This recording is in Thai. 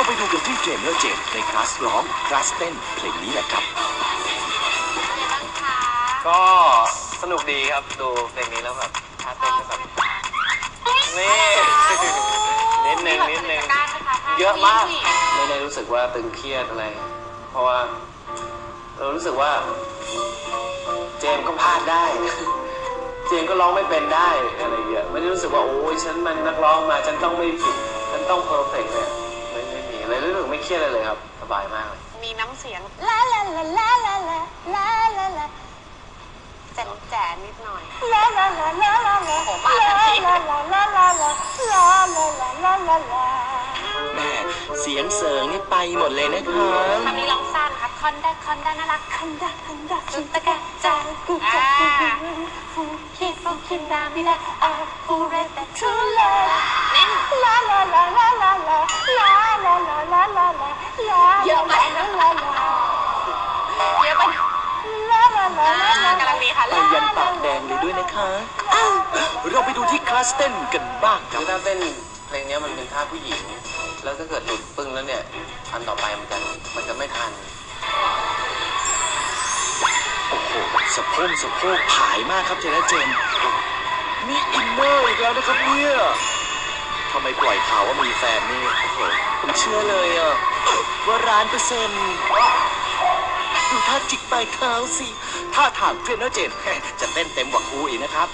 เราไปดูกันที่เทรนเนอร์เจมส์ในคลาสร้องคลาสเต้นเพลงนี้แหละครับ ก็สนุกดีครับดูเพลงนี้แล้วแบบท่าเต้นก็แบบนี่นิดนึงนิดนึงเยอะมากไม่ได้รู้สึกว่าตึงเครียดอะไร เพราะว่า เรารู้สึกว่า เจมส์ก็พลาดได้ เจมส์ก็ร้องไม่เป็นได้อะไรเงี้ยไม่ได้รู้สึกว่าโอ้ยฉันมันนักร้องมาฉันต้องไม่ผิดฉันต้องเพอร์เฟกต์เนี่ยไม่ไม่มี เลยรู้สึกไม่เครียดเลยเลยครับ สบายมากเลยมีน้ำเสียงลาลาลาลาลาลาลาลาลาแจ๋นแจ๋นนิดหน่อยลาลาลาลาลาลาผมมาทันทีลาลาลาลาลาลาลาลาลาลาลาแม่เสียงเสริงนี่ไปหมดเลยนะคะคำนี้ร้องสั้นค่ะคอนดาคอนดาน่ารักคอนดาคอนดาจุดตะกะจากุจักกุฟูคิดฟูคิดดามิดาอาฟูเรตทูลา ลาลาลาลากำลังดีค่ะไปยันปากแดงเลยด้วยนะคะอ้าวเราไปดูที่คลาสเต้นกันบ้างคคืรับอท่าเต้นเพลงเนี้ยมันเป็นท่าผู้หญิง แล้วถ้าเกิดหลุดปึ้งแล้วเนี่ยอันต่อไปมันจะมันจะไม่ทัน โอ้โหสะโพกสะโพกผายมากครับเจนเจนนี่อินเนอร์อีกแล้วนะครับเนี่ยทำไมปล่อยข่าวว่ามีแฟนนี่โอ้โหผมเชื่อเลยอะว่าร้านเปอร์เซ็นต์ ดูท่าจิกปลายเท้าสิท่าทางเทรนเนอร์เจนจะเต้นเต็มกว่าครูอีกนะครับ